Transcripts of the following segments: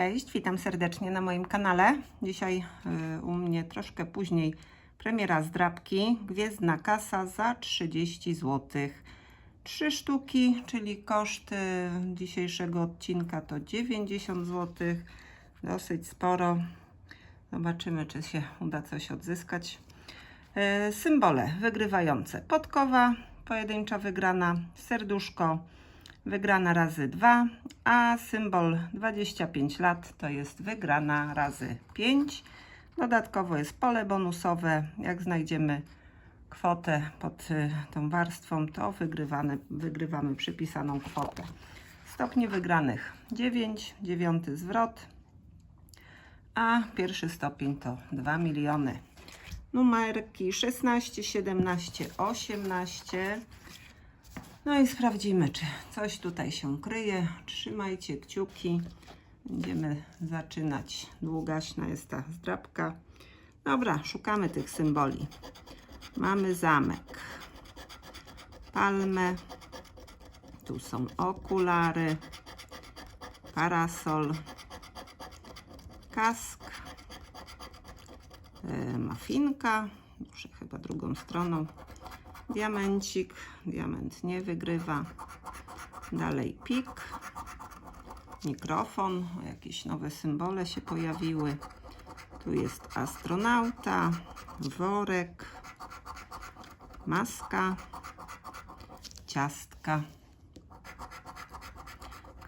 Cześć, witam serdecznie na moim kanale. Dzisiaj y, u mnie troszkę później premiera zdrabki. Gwiezdna kasa za 30 zł. Trzy sztuki, czyli koszt y, dzisiejszego odcinka to 90 zł. Dosyć sporo. Zobaczymy, czy się uda coś odzyskać. Y, Symbole wygrywające. Podkowa, pojedyncza wygrana, serduszko, wygrana razy 2, a symbol 25 lat to jest wygrana razy 5. Dodatkowo jest pole bonusowe. Jak znajdziemy kwotę pod y, tą warstwą, to wygrywamy, wygrywamy przypisaną kwotę. Stopnie wygranych 9, dziewiąty zwrot, a pierwszy stopień to 2 miliony. Numerki 16, 17, 18. No i sprawdzimy, czy coś tutaj się kryje. Trzymajcie kciuki. Będziemy zaczynać. Długaśna jest ta zdrabka. Dobra, szukamy tych symboli. Mamy zamek, palmę, tu są okulary, parasol, kask, e, mafinka, muszę chyba drugą stroną, diamencik, diament nie wygrywa, dalej pik, mikrofon, jakieś nowe symbole się pojawiły, tu jest astronauta, worek, maska, ciastka,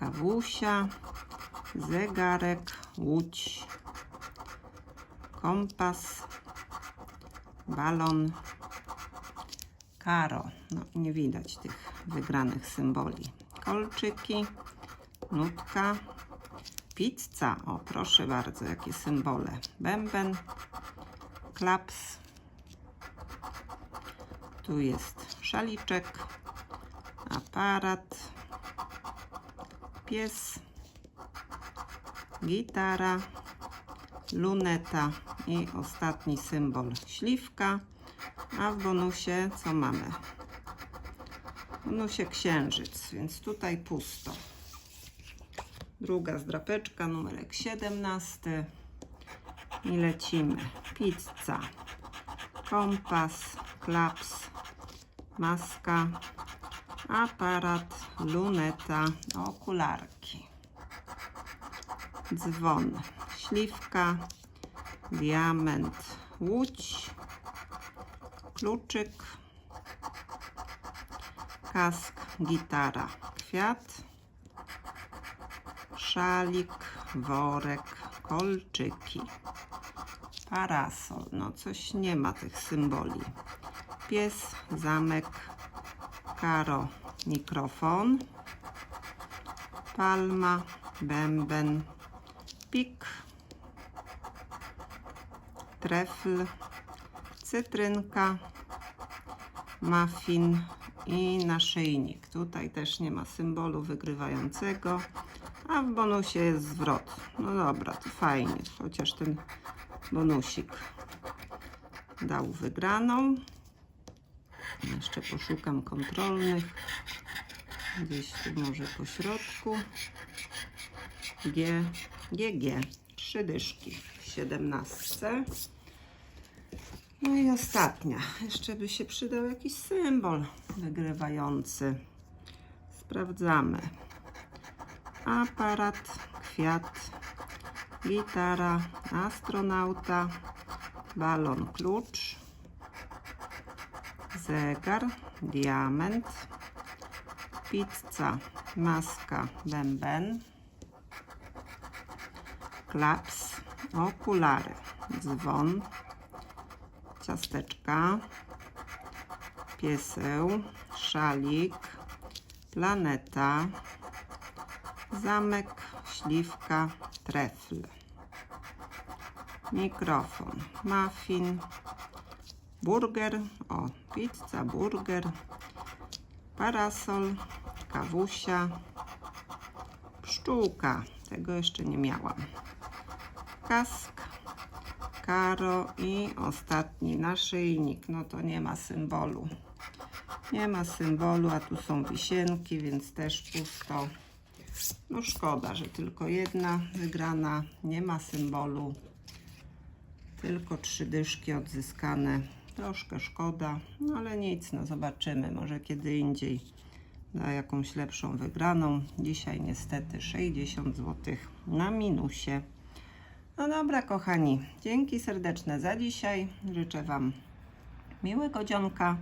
kawusia, zegarek, łódź, kompas, balon, karo. No, nie widać tych wygranych symboli. Kolczyki, nutka, pizza. O, proszę bardzo, jakie symbole. Bęben, klaps. Tu jest szaliczek, aparat, pies, gitara, luneta i ostatni symbol śliwka. A w bonusie co mamy? W bonusie księżyc, więc tutaj pusto. Druga zdrapeczka, numerek 17. I lecimy. Pizza, kompas, klaps, maska, aparat, luneta, okularki, dzwon, śliwka, diament, łódź, kluczyk, kask, gitara, kwiat, szalik, worek, kolczyki, parasol. No coś nie ma tych symboli. Pies, zamek, karo, mikrofon, palma, bęben, pik, trefl, cytrynka, muffin i naszyjnik. Tutaj też nie ma symbolu wygrywającego, a w bonusie jest zwrot. No dobra, to fajnie, chociaż ten bonusik dał wygraną. Jeszcze poszukam kontrolnych. Gdzieś tu może po środku. G, GG. Trzy dyszki w 17. No i ostatnia. Jeszcze by się przydał jakiś symbol wygrywający. Sprawdzamy. Aparat, kwiat, gitara, astronauta, balon, klucz, zegar, diament, pizza, maska, bęben, klaps, okulary, dzwon, ciasteczka, pieseł, szalik, planeta, zamek, śliwka, trefl, mikrofon, muffin, burger, o, pizza, burger, parasol, kawusia, pszczółka, tego jeszcze nie miałam, kask, karo i ostatni naszyjnik, no to nie ma symbolu. Nie ma symbolu, a tu są wisienki, więc też pusto. No szkoda, że tylko jedna wygrana, nie ma symbolu. Tylko trzy dyszki odzyskane. Troszkę szkoda, no ale nic, no zobaczymy. Może kiedy indziej da jakąś lepszą wygraną. Dzisiaj niestety 60 zł na minusie. No dobra, kochani, dzięki serdeczne za dzisiaj. Życzę Wam miłego dzionka.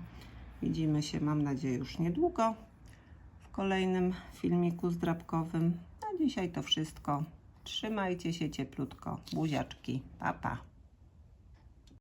Widzimy się, mam nadzieję, już niedługo w kolejnym filmiku zdrabkowym. Na dzisiaj to wszystko. Trzymajcie się cieplutko. Buziaczki. Pa, pa.